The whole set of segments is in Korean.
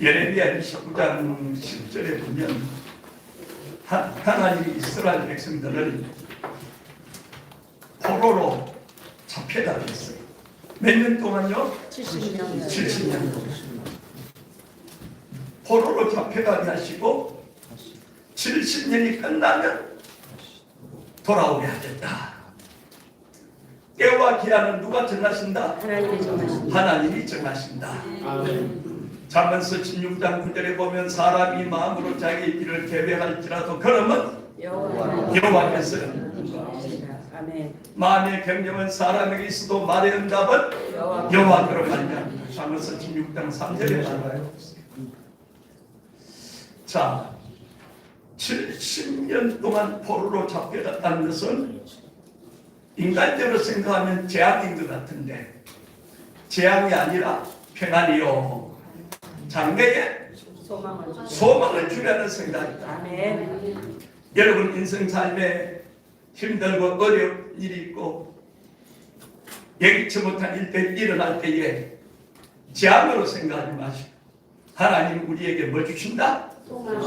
예레미야 29장 10절에 보면 하- 하나님이 이스라엘 백성들을 포로로 잡혀가게 했어요. 몇 년 동안요? 70년 70년 동안. 포로로 잡혀가게 하시고 70년이 끝나면 돌아오게 하겠다. 때와 기한은 누가 정하신다? 하나님의 정하신 하나님이 정하신다. 잠언서 16장 9절에 보면 사람이 마음으로 자기 길을 계획할지라도 그러면 여호와 여호와께서 마음의 경영은 사람에게 있어도 말의 응답은 여호와 여호와께로 가냐. 잠언서 16장 3절에 나와요. 자, 70년 동안 포로로 잡혀갔다는 것은 인간적으로 생각하면 재앙인 것 같은데 재앙이 아니라 평안이요. 장래에 소망을 주려는 생각이다. 아멘 여러분 인생 삶에 힘들고 어려운 일이 있고 예기치 못한 일들이 일어날 때에 재앙으로 생각하지 마시고 하나님 우리에게 뭐 주신다? 소망을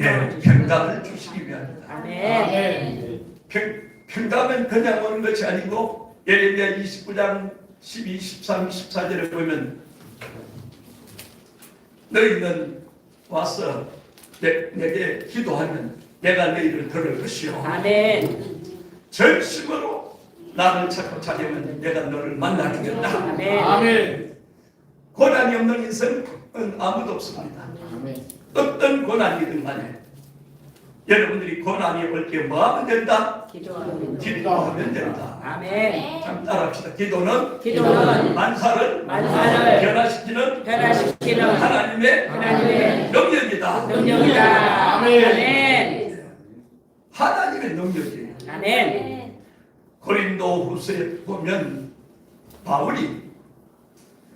예, 주세요. 평강을 주시기 위함이다. 아멘 평, 평강은 그냥 오는 것이 아니고 예레미야 29장 12, 13, 14절에 보면 너희는 와서 내, 내게 기도하면 내가 너희를 들을 것이요. 아멘. 절심으로 나를 찾고 찾으면 내가 너를 만나주겠다. 아멘. 고난이 없는 인생은 아무도 없습니다. 어떤 고난이든 간에 여러분들이 고난이 올 때 뭐 하면 된다? 기도하면 기도하면 된다. 아멘. 참 따라합시다. 기도는 기도는 만사를 만사를 변화시키는 변화시키는 하나님의 하나님의 능력이다. 능력이다. 아멘. 하나님의 능력이에요 아멘. 고린도 후서에 보면 바울이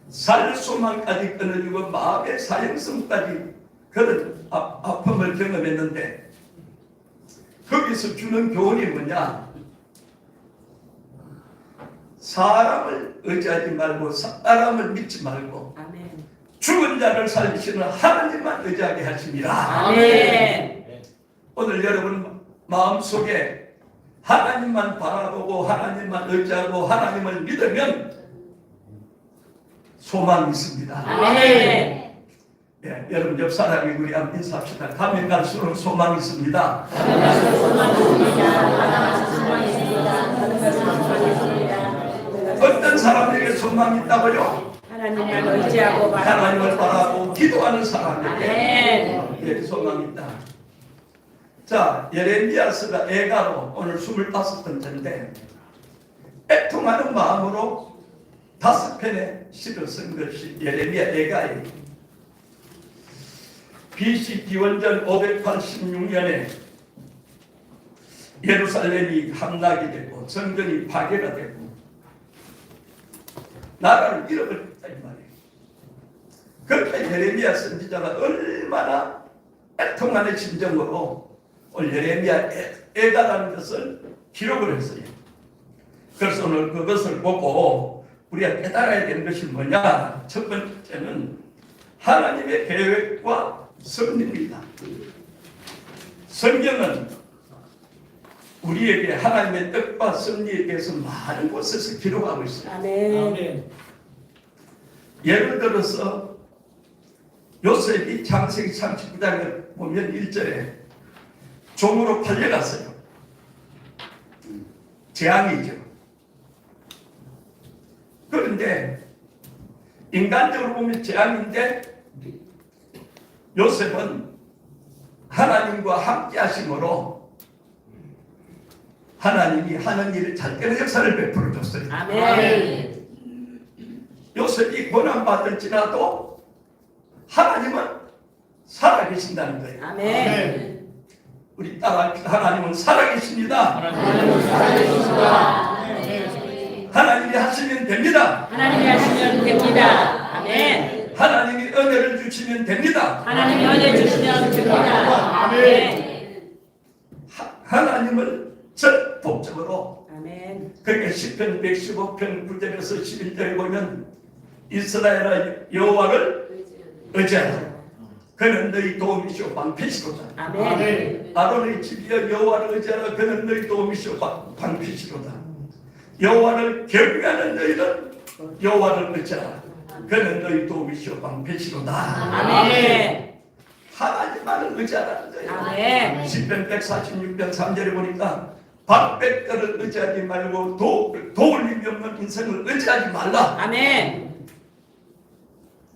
살 소망까지 끊어주고 마음의 사형성까지 그런 아, 아픔을 경험했는데 거기서 주는 교훈이 뭐냐 사람을 의지하지 말고 사람을 믿지 말고 아멘 죽은 자를 살리시는 하나님만 의지하게 하십니다. 아멘 오늘 여러분 마음속에 하나님만 바라보고 하나님만 의지하고 하나님을 믿으면 소망이 있습니다. 아멘 예, 여러분 옆 사람이 우리 한번 인사합시다. 가면 갈수록 소망이 있습니다. 어떤 사람에게 소망이 있다고요? 하나님을 의지하고 하나님을 바라보고 기도하는 사람에게 예, 소망이 있다. 자, 예레미야스가 애가로 오늘 25번째인데 애통하는 마음으로 다섯 편의 시를 쓴 것이 예레미야 애가예요. BC 기원전 586년에 예루살렘이 함락이 되고 성전이 파괴가 되고 나라를 잃어버렸다 이 말이에요. 그때 예레미야 선지자가 얼마나 애통하는 심정으로 오늘 예레미야 애- 애다라는 것을 기록을 했어요. 그래서 오늘 그것을 보고 우리가 깨달아야 되는 것이 뭐냐? 첫 번째는 하나님의 계획과 섭리입니다. 성경은 우리에게 하나님의 뜻과 섭리에 대해서 많은 곳에서 기록하고 있어요. 아멘 예를 들어서 요셉이 창세기 39장에 보면 1절에 종으로 팔려갔어요. 재앙이죠. 그런데 인간적으로 보면 재앙인데 요셉은 하나님과 함께 하심으로 하나님이 하는 일을 잘 되는 역사를 베풀어 줬어요. 아멘 요셉이 고난받을지라도 하나님은 살아계신다는 거예요. 아멘 우리 따라합시다. 하나님은 살아계십니다. 하나님이 하시면 됩니다. 하나님이 하시면 됩니다 아멘 하나님이 은혜를 주시면 됩니다. 하나님이 은혜 주시면 됩니다. 아멘. 하, 하나님을 전폭적으로 아멘. 그러니까 10편 115편 9절에서 11절에 보면 이스라엘아 여호와를 의지하라. 그는 너희 도움이시오. 방패시로다. 아멘. 아론의 집이여 여호와를 의지하라. 그는 너희 도움이시오. 방- 방패시로다. 여호와를 경외하는 너희는 여호와를 의지하라 그는 너희 도움이시오 방패시로다 아멘. 하나님만을 의지하라는 거예요 아멘. 10편 146편 3절에 보니까 박백거를 의지하지 말고 도, 도울림이 없는 인생을 의지하지 말라 아멘.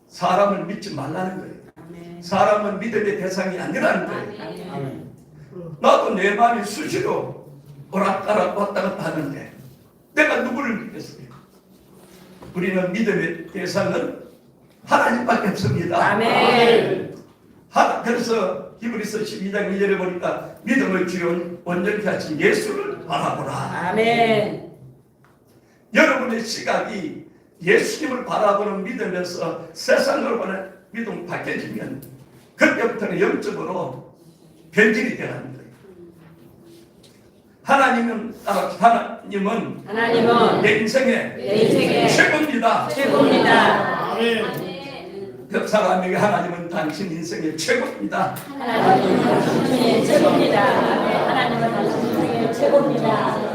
사람을 믿지 말라는 거예요 아멘. 사람은 믿음의 대상이 아니라는 거예요 아멘. 나도 내 마음이 수시로 오락가락 왔다 갔다 하는데 내가 누구를 믿겠습니까? 우리는 믿음의 대상은 하나님밖에 없습니다. 아멘. 하, 그래서 히브리서 12장 2절에 보니까 믿음의 주요 원전케 하신 예수를 바라보라. 아멘. 여러분의 시각이 예수님을 바라보는 믿음에서 세상을 보는 믿음 바뀌어지면 그때부터는 영적으로 변질이 되는 거예요. 하나님은 아, 하나님은 하나님은 내 인생의 내 인생의 최고입니다. 최고입니다. 아멘. 옆 사람에게 하나님은 당신 인생의 최고입니다. 하나님은 당신의 최고입니다. 하나님은 당신의 최고입니다.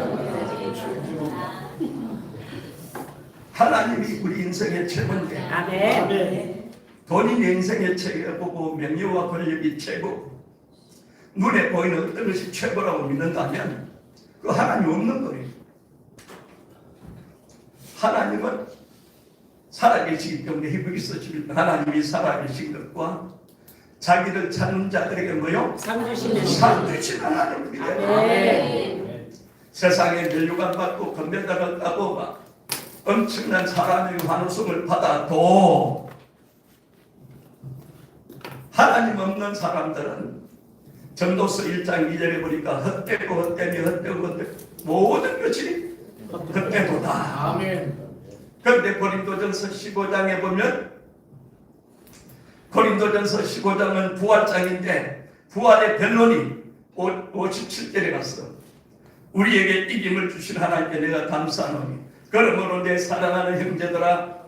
하나님이 우리 인생의 최고인데 아멘. 아멘. 돈이 내 인생의 최고고 명예와 권력이 최고 눈에 보이는 어떤 것이 최고라고 믿는다면 그 하나님 없는 거예요. 하나님은 살아계시기 때문에 히브리서 11편 하나님이 살아계신 것과 자기를 찾는 자들에게 뭐요? 상 주시는 상 주신 하나님을 믿어요. 아멘. 세상에 멸류관 받고 건배당을 따고 막 엄청난 사람의 환호성을 받아도 하나님 없는 사람들은 전도서 1장 2절에 보니까 헛되고 헛되니 헛되고 헛되고 모든 것이 헛되도다. 아멘. 그런데 고린도전서 15장에 보면 고린도전서 15장은 부활장인데 부활의 변론이 57절에 갔어. 우리에게 이김을 주신 하나님께 내가 감사하노니 그러므로 내 사랑하는 형제들아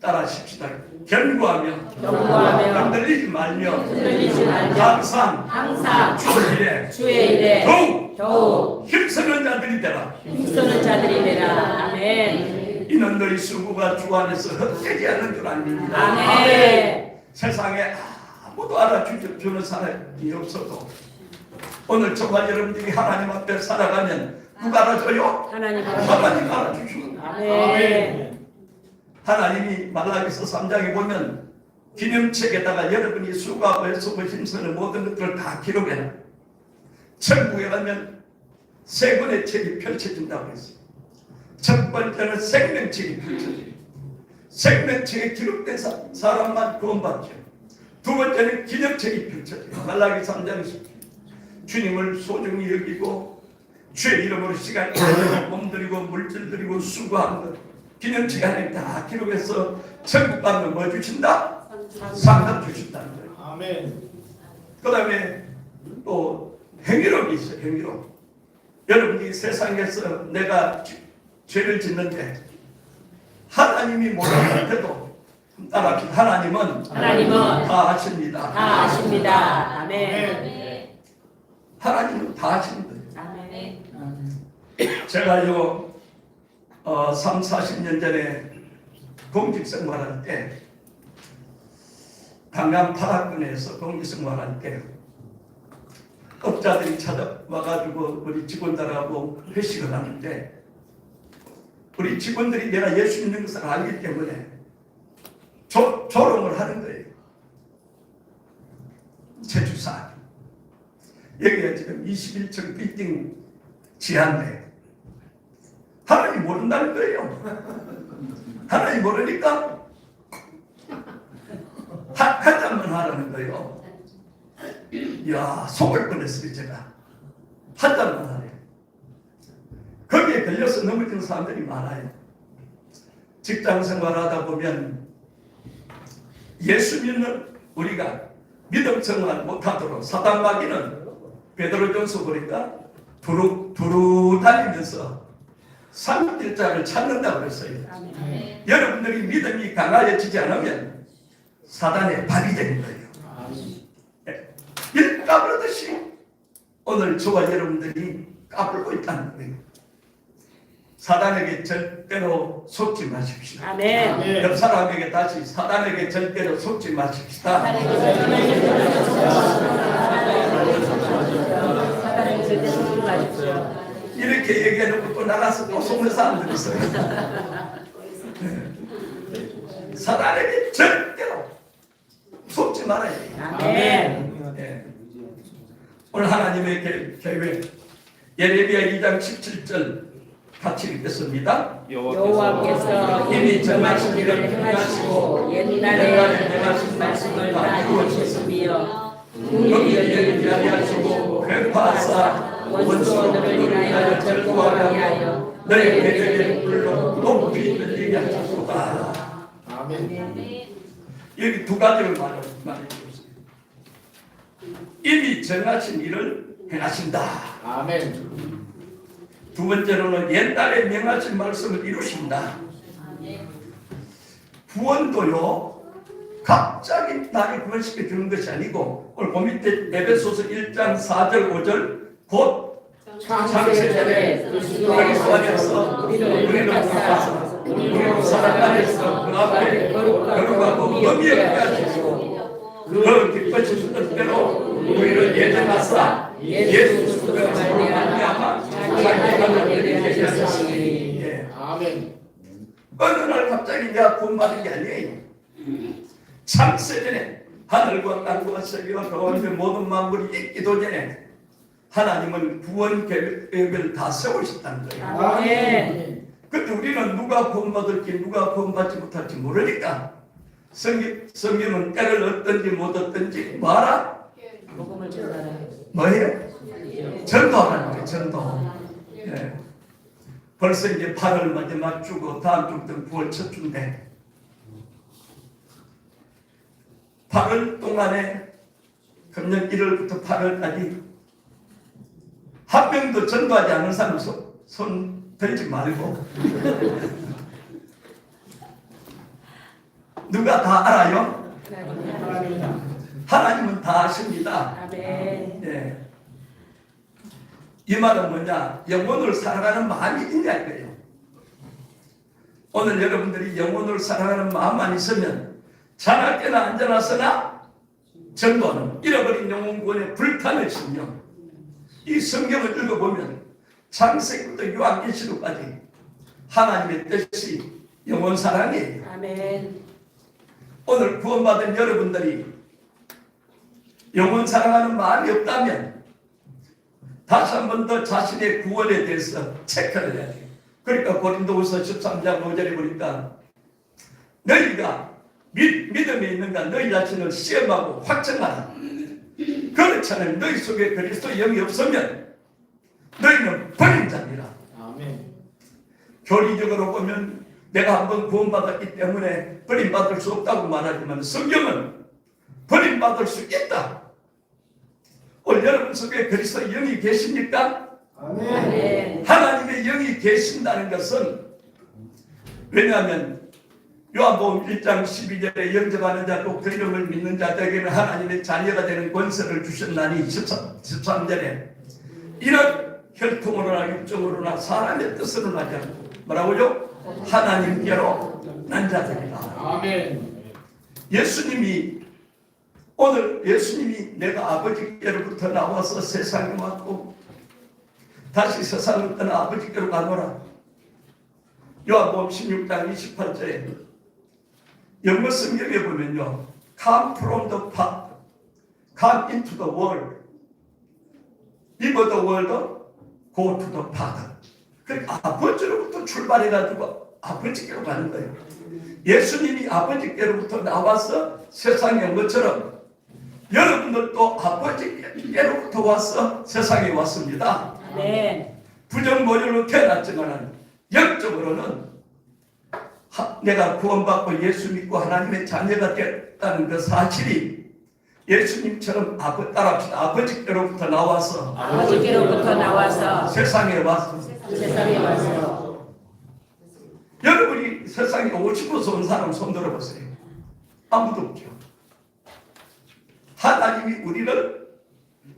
따라십시다. 견고하며 견고하며 흔들리지 말며 항상 항상 주일에 주의 일에 더욱 더욱 힘쓰는 자들이 되라. 힘쓰는 자들이 되라. 아멘. 너희 수고가 주 안에서 헛되지 않는 줄 압니다. 아멘. 세상에 아무도 알아주는 사람이 없어도 오늘 정말 여러분들이 하나님 앞에 살아가면 누가 알아줘요? 하나님 하나님 알아주시는 아멘. 하나님이 말라기서 3장에 보면 기념책에다가 여러분이 수고하고 애쓰고 힘쓰는 모든 것들을 다 기록해놔. 천국에 가면 세 권의 책이 펼쳐진다고 했어요. 첫 번째는 생명책이 펼쳐져요. 생명책에 기록된 사, 사람만 구원받죠. 두 번째는 기념책이 펼쳐져요. 말라기 3장에서. 주님을 소중히 여기고 주의 이름으로 시간 내고 몸들이고 물질 들이고 수고한 것 기념책 안에 다 기록해서 천국 가면 뭐 주신다? 상담 주신다는 거예요 아멘. 그 다음에 또 행위록이 있어요 행위록 여러분이 세상에서 내가 죄- 죄를 짓는데 하나님이 몰랐는데도 따라 하나님은 하나님은 다 아십니다 다 아십니다. 아멘. 아멘. 하나님은 다 거예요 아멘. 제가 요, 어, 3, 40년 전에 공직 생활할 때, 강남 파라군에서 공직 생활할 때, 업자들이 찾아와가지고 우리 직원들하고 회식을 하는데, 우리 직원들이 내가 예수 믿는 것을 알기 때문에 조, 조롱을 하는 거예요. 제주사. 여기가 지금 21층 빌딩 지한데 하나님 모른다는 거예요. 하나님 모르니까 한, 한 잔만 하라는 거예요. 이야 속을 뻔했어요 제가 한 잔만 하래요. 거기에 걸려서 넘어지는 사람들이 많아요. 직장 생활하다 보면 예수 믿는 우리가 믿음 생활 못하도록 사단 마귀는 베드로전서 보니까 두루 두루 다니면서 삼킬자를 찾는다고 그랬어요. 아멘. 네. 여러분들이 믿음이 강하여지지 않으면 사단의 밥이 되는 거예요. 네. 일 까불듯이 오늘 저와 여러분들이 까불고 있다는 거예요. 사단에게 절대로 속지 마십시다. 아멘. 옆 사람에게 다시 사단에게 절대로 속지 마십시다. 사단에게 절대로 속지 마십시오. 이렇게 얘기해놓고 또 나가서 또 속는 사람들이 있어요. 네. 사단에게 절대로 속지 말아야 돼요. 아멘. 예. 오늘 하나님의 계- 계획 예레미야 2장 17절 같이 읽겠습니다. 여호와께서 이미 정하신 일을 행하시고 옛날에 명하신 말씀을 다 이루셨으며 우리를 위하시고 회파하사 원수들을 인하여 절구하게 하여 너희 계획의 불로 높이 들리게 하소서. 아멘. 여기 두 가지를 말해 말해주세요. 이미 정하신 일을 행하신다. 아멘. 두 번째로는 옛날에 명하신 말씀을 이루신다. 구원도요, 갑자기 나를 구원시켜 주는 것이 아니고, 오늘 그 밑에 에베소서 1장 4절, 5절, 곧 창세전에 그리스도 안에서 우리를 구원하사 우리로 사랑 안에서 그 앞에 거룩하고 의미 없게 하시고 그 기뻐지신 뜻대로 우리를 예정하사 예수 그리스도로 말미암아 자기 하나님을 되게 하시니 예. 아멘. 어느 날 갑자기 내가 구원받은 게 아니에요. 창세전에 하늘과 땅과 세계와 가운데 모든 만물이 있기도 전에 하나님은 구원 계획을 다 세우셨다는 거예요. 아멘. 근데 우리는 누가 구원받을지 누가 구원받지 못할지 모르니까 성경, 성경은 때를 얻든지 못 얻든지 뭐하라? 복음을 전하라. 뭐예요? 전도하라는 거예요 전도 예. 벌써 이제 8월 마지막 주고 다음 주부터 9월 첫 주인데 8월 동안에 금년 1월부터 8월까지 한 명도 전도하지 않은 사람 손, 손 들지 말고 누가 다 알아요? 하나님은 다 아십니다. 아멘. 예. 이 말은 뭐냐? 영혼을 사랑하는 마음이 있냐 이거예요. 오늘 여러분들이 영혼을 사랑하는 마음만 있으면 자나 깨나 앉아나서나 전도는 잃어버린 영혼 구원에 불타는 심령. 이 성경을 읽어보면 창세기부터 요한계시록까지 하나님의 뜻이 영혼 사랑이에요. 아멘. 오늘 구원받은 여러분들이 영혼 사랑하는 마음이 없다면 다시 한 번 더 자신의 구원에 대해서 체크를 해야 돼요. 그러니까 고린도후서 13장 5절에 보니까 너희가 믿, 믿음이 있는가 너희 자신을 시험하고 확정하라. 않으면 너희 속에 그리스도 영이 없으면 너희는 버린 자니라. 아멘. 교리적으로 보면 내가 한번 구원받았기 때문에 버림받을 수 없다고 말하지만 성경은 버림받을 수 있다. 오늘 여러분 속에 그리스도 영이 계십니까? 아멘. 하나님의 영이 계신다는 것은 왜냐하면 요한복음 1장 12절에 영접하는 자 또그 이름을 믿는 자들에게는 하나님의 자녀가 되는 권세를 주셨나니 13, 13절에 이런 혈통으로나 육정으로나 사람의 뜻으로 나지 않고 뭐라고요? 하나님께로 난 자들이다. 아멘. 예수님이 오늘 예수님이 내가 아버지께로부터 나와서 세상에 왔고 다시 세상을 떠나 아버지께로 가노라. 요한복음 16장 28절에 영어 성경에 보면요. Come from the path, come into the world. Leave the world, go to the path. 그러니까 아버지로부터 출발해가지고 아버지께로 가는 거예요. 예수님이 아버지께로부터 나와서 세상에 온 것처럼 여러분들도 아버지께로부터 와서 세상에 왔습니다. 아멘. 부정모율로 태어났지만 영적으로는 하- 내가 구원받고 예수 믿고 하나님의 자녀가 됐다는 그 사실이 예수님처럼 아버, 따라합시다. 아버지께로부터 나와서 아버지께로부터 나와서 세상에 와서 세상에 와서 여러분이 세상에 오고 싶어서 온 사람 손 들어보세요. 아무도 없죠. 하나님이 우리를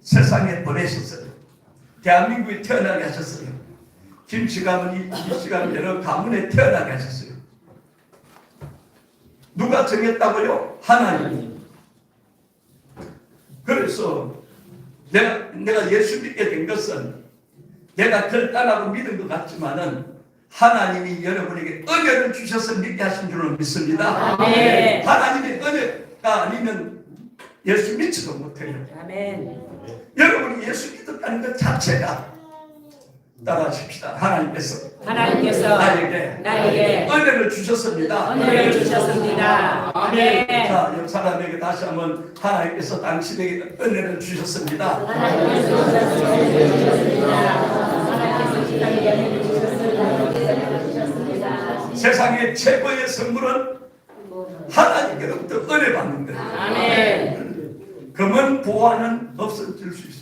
세상에 보내셨어요. 대한민국에 태어나게 하셨어요. 김씨 가문이 이씨 가문 여러 가문에 태어나게 하셨어요. 누가 정했다고요? 하나님. 그래서 내가 내가 예수 믿게 된 것은 내가 결단하고 믿은 것 같지만은 하나님이 여러분에게 은혜를 주셔서 믿게 하신 줄로 믿습니다. 아멘. 하나님의 은혜가 아니면 예수 믿지도 못해요. 아멘. 여러분이 예수 믿었다는 것 자체가 따라하십시다. 하나님께서 하나님께서 나에게 나에게 은혜를 주셨습니다. 은혜를 주셨습니다. 아멘. 자, 옆 사람에게 다시 한번 하나님께서 당신에게 은혜를 주셨습니다. 세상의 최고의 선물은 하나님께로부터 은혜 받는 거예요. 아멘. 금은 보화는 없어질 수 있어요.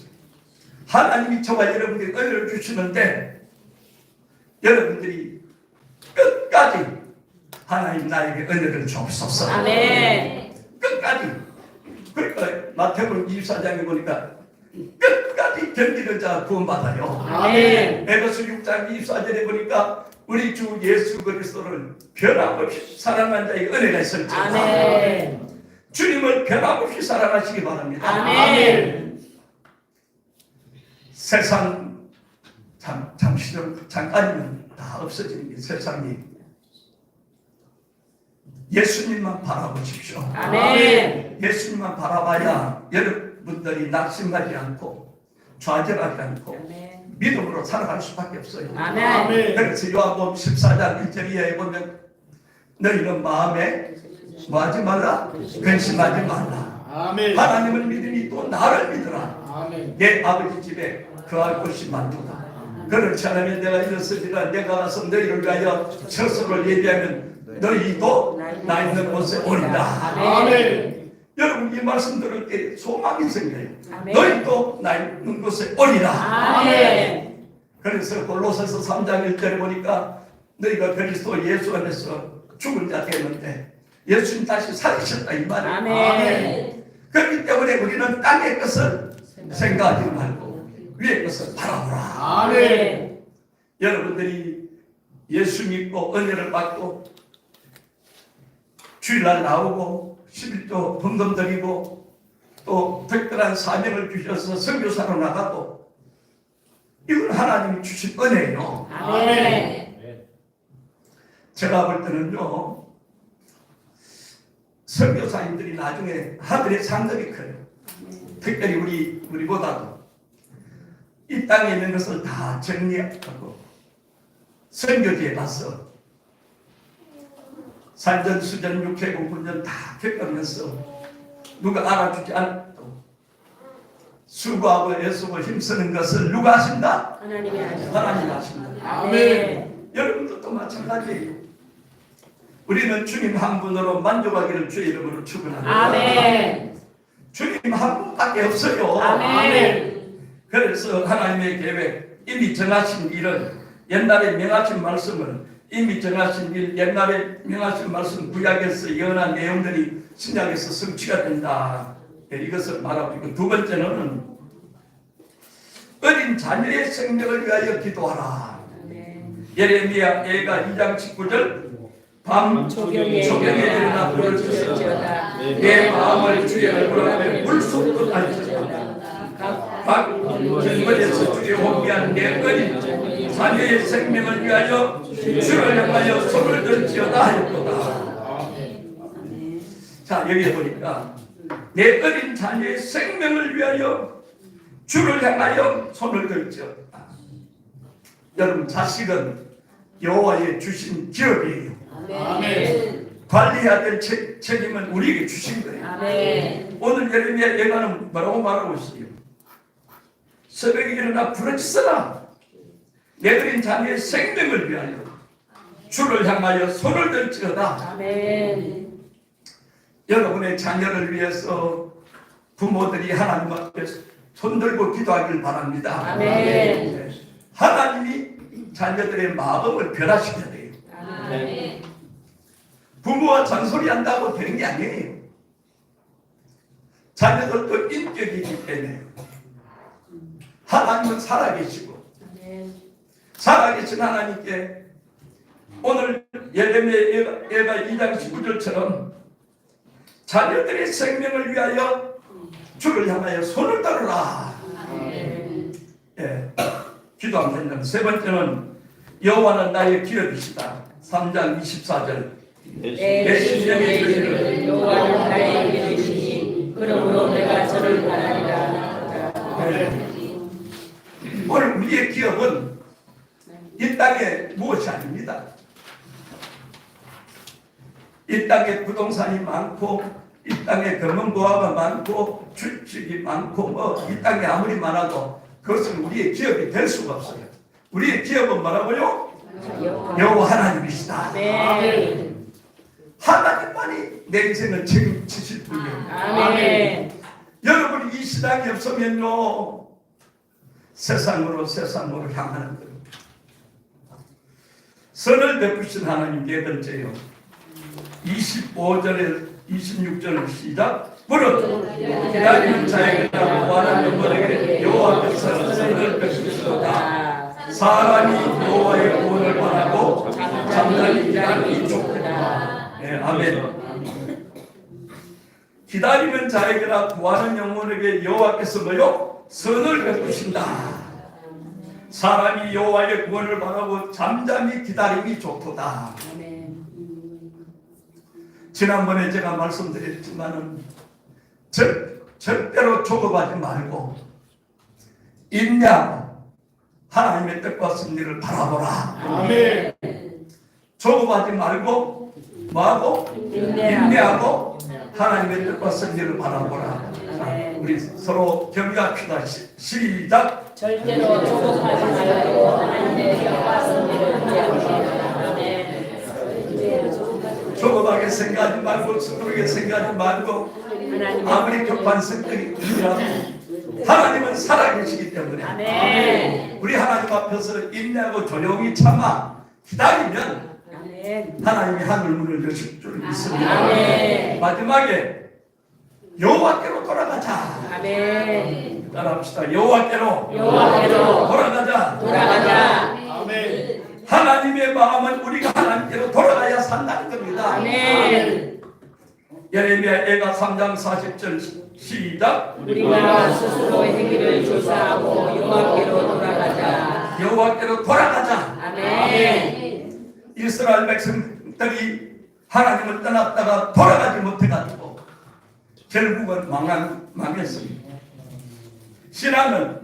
하나님이 저와 여러분에게 은혜를 주시는데 여러분들이 끝까지 하나님 나에게 은혜를 주옵소서. 아멘. 끝까지. 그러니까 마태복음 24장에 보니까 끝까지 견디는 자 구원받아요. 아멘. 에베소 6장 24절에 보니까 우리 주 예수 그리스도를 변함없이 사랑한 자의 은혜가 있을지어다. 아멘. 주님을 변함없이 사랑하시기 바랍니다. 아멘. 세상 잠, 잠시 좀 잠깐이면 다 없어지는 게 세상이 예수님만 바라보십시오. 아멘. 예수님만 바라봐야 여러분들이 낙심하지 않고 좌절하지 않고 아멘. 믿음으로 살아갈 수밖에 없어요. 아멘. 그래서 요한복음 14장 1절 이하에 보면 너희는 마음에 뭐하지 말라 근심하지 말라 아멘. 하나님을 믿으니 또 나를 믿으라 아멘. 내 아버지 집에 거할 곳이 많도다 그렇지 않으면 내가 일어서지라 내가 가서 너희를 위하여 처소를 예비하면 너희도 나 있는 곳에 오리라 아멘. 여러분 이 말씀 들을 때 소망이 생겨요 아멘. 너희도 나 있는 곳에 오리라 아멘. 그래서 골로새서 3장 1절에 보니까 너희가 그리스도 예수 안에서 죽은 자 되는데 예수님 다시 살리셨다 이 말이에요. 아멘. 그렇기 때문에 우리는 땅의 것을 생각하지 말고 위의 것을 바라보라. 아멘. 여러분들이 예수 믿고 은혜를 받고 주일날 나오고 11조 헌금 드리고 또 특별한 사명을 주셔서 선교사로 나가도 이건 하나님이 주신 은혜예요. 아멘. 제가 볼 때는요, 선교사님들이 나중에 하늘의 상급이 커요. 특별히 우리, 우리보다도 이 땅에 있는 것을 다 정리하고 선교지에 가서 산전, 수전, 육해공, 군전 다 겪으면서 누가 알아주지 않고 수고하고 애쓰고 힘쓰는 것을 누가 하신다? 하나님이 하십니다. 하나님 하십니다. 아멘. 여러분도 또 마찬가지예요. 우리는 주님 한 분으로 만족하기를 주의 이름으로 축원합니다. 아멘. 주님 한 분밖에 없어요. 아멘. 그래서 하나님의 계획, 이미 정하신 일은 옛날에 명하신 말씀은 이미 정하신 일, 옛날에 명하신 말씀 구약에서 예언한 내용들이 신약에서 성취가 된다. 네, 이것을 말하고 있고 두 번째는 어린 자녀의 생명을 위하여 기도하라. 예레미야 애가 2장 19절 밤 조경에 조경에 일어나 불을 주시지어다. 내 마음을 주의 얼굴 앞에 물속도 알지어다 각 정거에서 주의 호기한 내 어린 자녀의 생명을 위하여 주를 향하여 손을 들지어다 하였도다. 자 여기에 보니까 내 어린 자녀의 생명을 위하여 주를 향하여 손을 들지어다. 여러분 자식은 여호와의 주신 기업이에요 아멘. 관리해야 될 책, 책임은 우리에게 주신 거예요. 아멘. 오늘 예레미야 예가는 뭐라고 말하고 있어요? 새벽에 일어나 부르짖어라. 내 어린 자녀의 생명을 위하여 주를 향하여 손을 들지어다. 아멘. 여러분의 자녀를 위해서 부모들이 하나님 앞에 손들고 기도하길 바랍니다. 아멘. 하나님이 자녀들의 마음을 변화시켜야 돼요. 아멘. 부모와 잔소리 한다고 되는 게 아니에요. 자녀들도 인격이기 때문에 하나님은 살아계시고 살아계신 하나님께 오늘 예레미야 예가 2장 19절처럼 자녀들의 생명을 위하여 주를 향하여 손을 들어라. 예, 기도합니다. 세 번째는 여호와는 나의 기업이시다. 3장 24절. 내 심령의 기를 여호와는 나의 기름이시니 그러므로 내가 저를 바라리라 오늘 우리의 기업은 이 땅에 무엇이 아닙니다. 이 땅에 부동산이 많고 이 땅에 금은보화가 많고 주식이 많고 뭐 이 땅에 아무리 많아도 그것은 우리의 기업이 될 수가 없어요. 우리의 기업은 뭐라고요? 여호와 하나님이시다. 아멘 하나님만이 내 인생을 책임지실 분이에요. 아멘 여러분 이 신앙이 없으면요 세상으로 세상으로 향하는 겁니다. 선을 베푸신 하나님 네 번째요. 25절에 26절 시작. 무릇 기다리는 자에게 구하는 영혼에게 여호와께서 선을 베푸시도다. 사람이 여호와의 구원을 바라고 잠잠히 기다리니 좋구나. 네, 아멘. 기다리는 자에게나 구하는 영혼에게 여호와께서 뭐요? 선을 베푸신다. 사람이 여호와의 구원을 바라고 잠잠히 기다림이 좋도다. 지난번에 제가 말씀드렸지만은 절, 절대로 조급하지 말고 인내하고 하나님의 뜻과 승리를 바라보라. 아멘. 조급하지 말고 뭐하고? 인내하고. 하나님의 뜻과 승리를 바라보라. 자, 우리 서로 경의합시다. 시- 시작. 절대로 조급하지 말고 하나님의 승리를 기대하라 아멘 조급하게 생각하지 말고 서두르게 생각하지 말고 아무리 급한 들더라도 하나님은 살아계시기 때문에 아멘. 우리 하나님 앞에서 인내하고 조용히 참아 기다리면 하나님이 하늘 문을 여실 줄 믿습니다. 아멘 마지막에 여호와께로 돌아가자. 아멘 따라합시다. 여호와께로 여호와께로 돌아가자. 돌아가자 아멘. 하나님의 마음은 우리가 하나님께로 돌아가야 산다는 겁니다. 아멘 예레미야 애가 3장 40절 시작. 우리가 스스로 행위를 조사하고 여호와께로 돌아가자 여호와께로 돌아가자. 아멘 이스라엘 백성들이 하나님을 떠났다가 돌아가지 못해가지고 결국은 망한, 망했습니다. 신앙은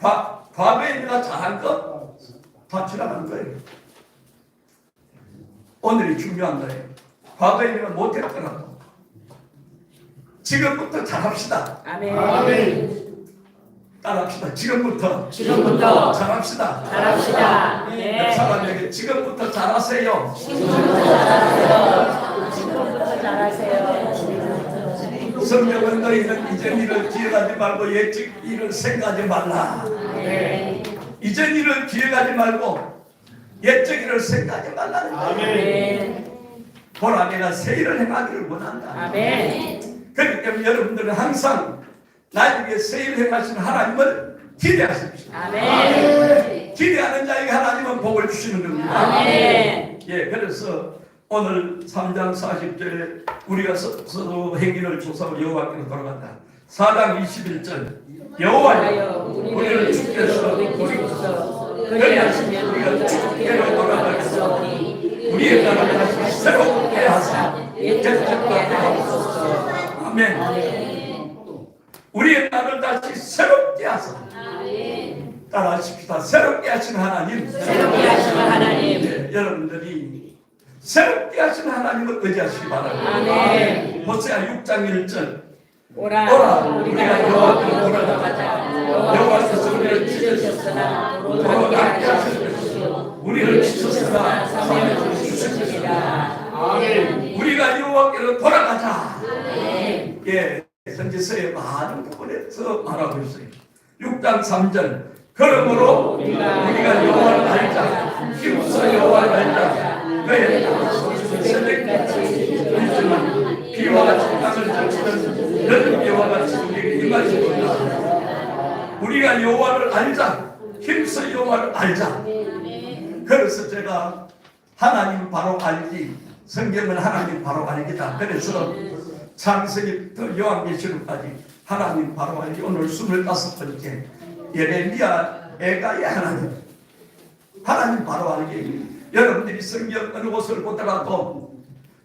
과, 과거에 내가 잘한 것 다 지나간 거예요. 오늘이 중요한 거예요. 과거에 내가 못했더라도 지금부터 잘합시다. 아멘 아멘. 따라합시다. 지금부터 지금부터 잘합시다. 잘합시다 옆네 사람에게 지금부터 잘하세요. 지금부터 잘하세요 성경은 너희는 이전 일을 기억하지 말고 예측 일을 생각하지 말라. 네 이전 일을 기억하지 말고 예측 일을 생각하지 말라는 거예요. 아멘 보라 내가 새 일을 행하기를 원한다. 아멘 그렇기 때문에 여러분들은 항상 나에게 새 일을 행하시는 하나님을 기대하십시오. 아멘. 기대하는 자에게 하나님은 복을 주시는 겁니다. 아멘. 예, 그래서 오늘 3장 40절에 우리가 서, 서로 행위를 조사하고 여호와께로 돌아간다. 4장 21절 여호와여 우리를 주께서 우리로서 그리하시면 우리가 주께로 돌아가겠사오니 우리의 나라를 다시 새롭게 하사. 예정하게 하옵소서. 아멘 우리의 나라를 다시 새롭게 하사 따라하십시다. 새롭게 하신 하나님. 새롭게 하시는 하나님. 예, 여러분들이 새롭게 하신 하나님을 의지하시기 바랍니다. 호세아 6장 1절. 오라 오라, 우리가 여호와께로 돌아가자. 여호와께서 우리를 찢으셨으나 돌아가게 하셨으시오. 우리를 지쳤으나 사명을 주셨습니다. 아멘. 우리가 여호와께로 돌아가자. 아멘. 예, 선지서의 많은 부분에서 말하고 있어요. 6장 3절. 그러므로 우리가 여호와를 알자. 힘써 여호와를 알자. 그의 새벽같이 있지만 비와 땅을 적시는 너는 비와 같이 우리에게 임하시도다. 우리가 우리가 여호와를 알자. 힘써 여호와를 알자. 그래서 제가 하나님 바로 알기, 성경은 하나님 바로 알기다. 그래서 창세기부터 요한계시록까지 하나님 바로 알기 오늘 25번째. 예레미야 애가의 하나님. 하나님 바로 알기 여러분들이 성경 어느 곳을 보더라도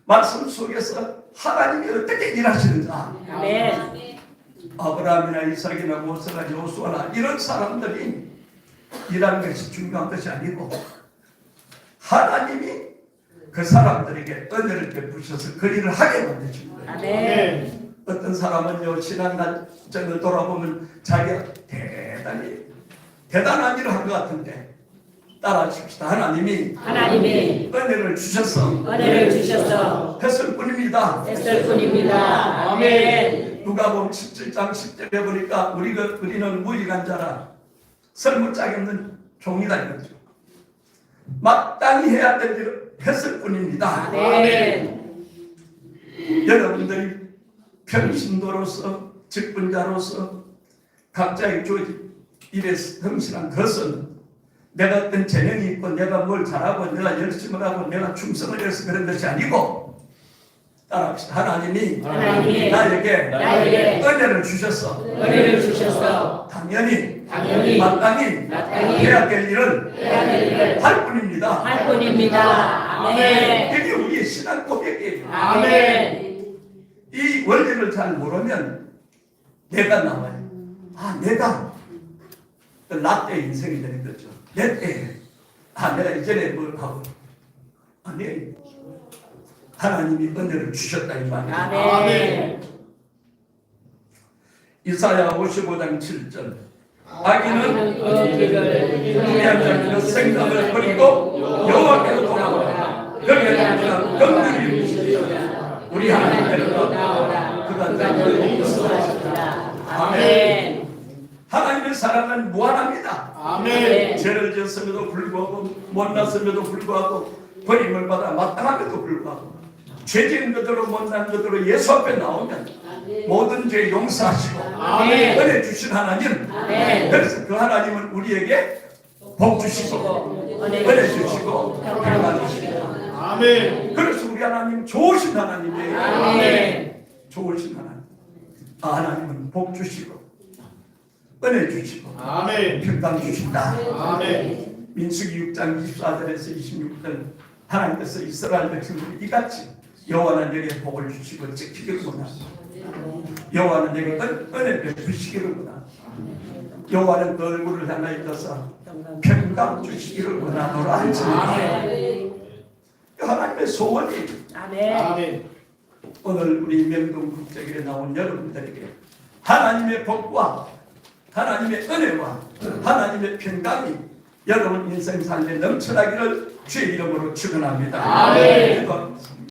말씀 속에서 하나님이 어떻게 일하시는가. 아멘. 아브라함이나 이삭이나 모세나 요수아나 이런 사람들이 일하는 것이 중요한 것이 아니고 하나님이 그 사람들에게 은혜를 베푸셔서 그 일을 하게 만드신 거예요. 아멘. 어떤 사람은요 지난 날전을 돌아보면 자기가 대단히 대단한 일을 한 것 같은데 따라하십시다. 하나님이 하나님이 은혜를 주셔서 은혜를 주셔서 했을 뿐입니다. 했을 뿐입니다. 아멘. 누가 보면 17장 10절에 보니까 우리가 우리는 무익한 자라 설무짝이 없는 종이다 이거죠. 마땅히 해야 될 일을 했을 뿐입니다. 아멘. 여러분들이 평신도로서 직분자로서 각자의 조직 일에 성실한 것은 내가 어떤 재능이 있고 내가 뭘 잘하고 내가 열심히 하고 내가 충성을 해서 그런 것이 아니고 따라합시다. 하나님이 하나님이 나에게 나에게 은혜를 주셔서 은혜를 주셔서 당연히 당연히 마땅히 마땅히 해야 될 일을 해야 될 일을 할 뿐입니다. 할 뿐입니다. 아멘. 이게 우리의 신앙 고백이에요. 아멘. 이 원리를 잘 모르면 내가 나와요. 아, 내가 그 라떼 인생이 되는 거죠. 내 때, 아, 내가 이전에 뭘 하고. 아니, 하나님이 은혜를 주셨다 이 말이에요. 아멘. 이사야 55장 7절. 아기는 그 우리한 자는 생각을 버리고 여호와께로 돌아오라. 그게 아니라 긍휼히 주시리라. 우리 하나님께로 나오라. 그가 너를 용서하시리라. 아멘. 하나님의 사랑은 무한합니다. 아멘. 죄를 지었음에도 불구하고 못났음에도 불구하고 버림을 받아 마땅함에도 불구하고 죄진 것으로 못난 것으로 예수 앞에 나오면 모든 죄 용서하시고 아멘. 은혜 주신 하나님 아멘. 그래서 그 하나님은 우리에게 복 주시고 은혜 주시고 평안 주시고 아멘. 그래서 우리 하나님 좋으신 하나님이에요 아멘. 좋으신 하나님 아 하나님은 복 주시고 은혜 주시고 아멘. 평강 주신다 아멘. 민수기 6장 24절에서 26절 하나님께서 이스라엘 백성들이 이같이 여호와는 내게 복을 주시고 지키겠구나 여호와는 내게 은, 은혜 베푸시기를구나 여호와는 그 얼굴을 향하여 떠서 평강 주시기를구나 너라 하지 하나님의 소원이 아멘. 아멘. 오늘 우리 명동 국제길에 나온 여러분들에게 하나님의 복과 하나님의 은혜와 하나님의 평강이 여러분 인생 삶에 넘쳐나기를 주의 이름으로 축원합니다. 아멘.